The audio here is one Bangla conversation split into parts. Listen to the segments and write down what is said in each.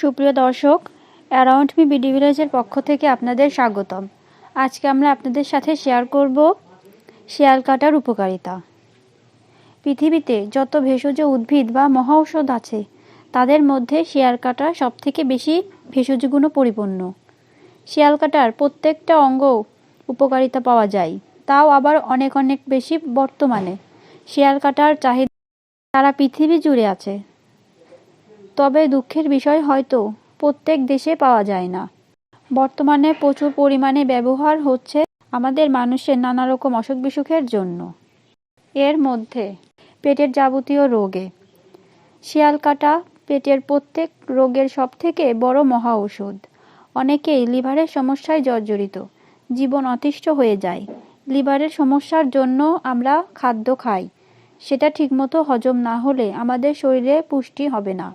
সুপ্রিয় দর্শক, অ্যারাউন্ড মি বিডি ভিলেজের পক্ষ থেকে আপনাদের স্বাগতম। আজকে আমরা আপনাদের সাথে শেয়ার করব শিয়াল কাটার উপকারিতা। পৃথিবীতে যত ভেষজ উদ্ভিদ বা মহাঔষধ আছে, তাদের মধ্যে শিয়াল কাটা সবথেকে বেশি ভেষজ গুণ পরিপূর্ণ। শিয়াল কাটার প্রত্যেকটা অঙ্গ উপকারিতা পাওয়া যায়, তাও আবার অনেক অনেক বেশি বর্তমানে। শিয়াল কাটার চাহিদা সারা পৃথিবী জুড়ে আছে। তবে দুঃখের বিষয় হয়তো প্রত্যেক দেশে পাওয়া যায় না। বর্তমানে প্রচুর পরিমাণে ব্যবহার হচ্ছে আমাদের মানুষের নানা রকম অসুখ বিসুখের জন্য। এর মধ্যে পেটের যাবতীয় রোগে। শিয়াল কাটা পেটের প্রত্যেক রোগের সবথেকে বড় মহা ঔষধ। অনেকেই লিভারের সমস্যায় জর্জরিত। জীবন অতিষ্ঠ হয়ে যায়। লিভারের সমস্যার জন্য আমরা খাদ্য খাই। সেটা ঠিকমতো হজম না হলে আমাদের শরীরে পুষ্টি হবে না।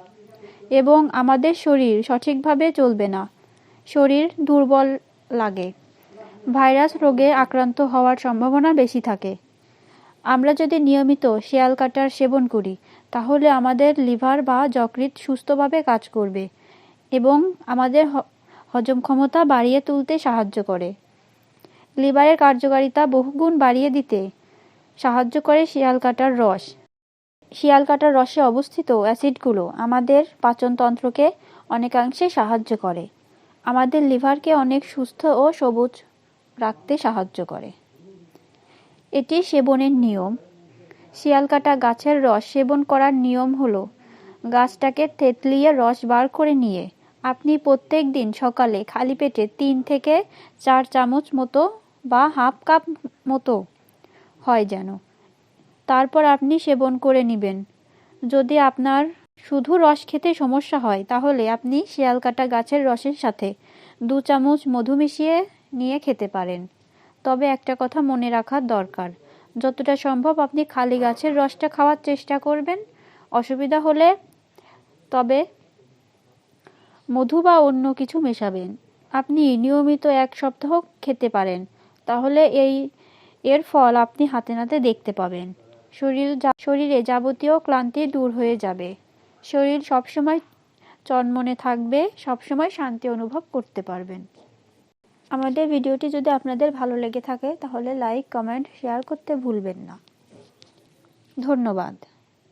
এবং আমাদের শরীর সঠিকভাবে চলবে না। শরীর দুর্বল লাগে। ভাইরাস রোগে আক্রান্ত হওয়ার সম্ভাবনা বেশি থাকে। আমরা যদি নিয়মিত শিয়াল কাটার সেবন করি, তাহলে আমাদের লিভার বা যকৃৎ সুস্থভাবে কাজ করবে এবং আমাদের হজম ক্ষমতা বাড়িয়ে তুলতে সাহায্য করে। লিভারের কার্যকারিতা বহুগুণ বাড়িয়ে দিতে সাহায্য করে শিয়াল কাটার রস। শিয়াল কাটার রসে অবস্থিত অ্যাসিডগুলো আমাদের পাচনতন্ত্রকে অনেকাংশে সাহায্য করে। আমাদের লিভারকে অনেক সুস্থ ও সবুজ রাখতে সাহায্য করে। এটি সেবনের নিয়ম। শিয়াল কাটা গাছের রস সেবন করার নিয়ম হলো, গাছটাকে থেতলিয়ে রস বার করে নিয়ে আপনি প্রত্যেক দিন সকালে খালি পেটে তিন থেকে চার চামচ মতো বা হাফ কাপ মতো হয় যেন। তারপর আপনি সেবন করে নেবেন। যদি আপনার শুধু রস খেতে সমস্যা হয়, তাহলে আপনি শিয়াল কাটা গাছের রসের সাথে দু চামচ মধু মিশিয়ে নিয়ে খেতে পারেন। তবে একটা কথা মনে রাখার দরকার, যতটা সম্ভব আপনি খালি গাছের রসটা খাওয়ার চেষ্টা করবেন। অসুবিধা হলে তবে মধু বা অন্য কিছু মেশাবেন। আপনি নিয়মিত এক সপ্তাহ খেতে পারেন, তাহলে এই এর ফল আপনি হাতে নাতে দেখতে পাবেন। শরীর শরীরে যাবতীয় ক্লান্তি দূর হয়ে যাবে। শরীর সবসময় চনমনে থাকবে, সবসময় শান্তি অনুভব করতে পারবেন। আমাদের ভিডিওটি যদি আপনাদের ভালো লেগে থাকে, তাহলে লাইক, কমেন্ট, শেয়ার করতে ভুলবেন না। ধন্যবাদ।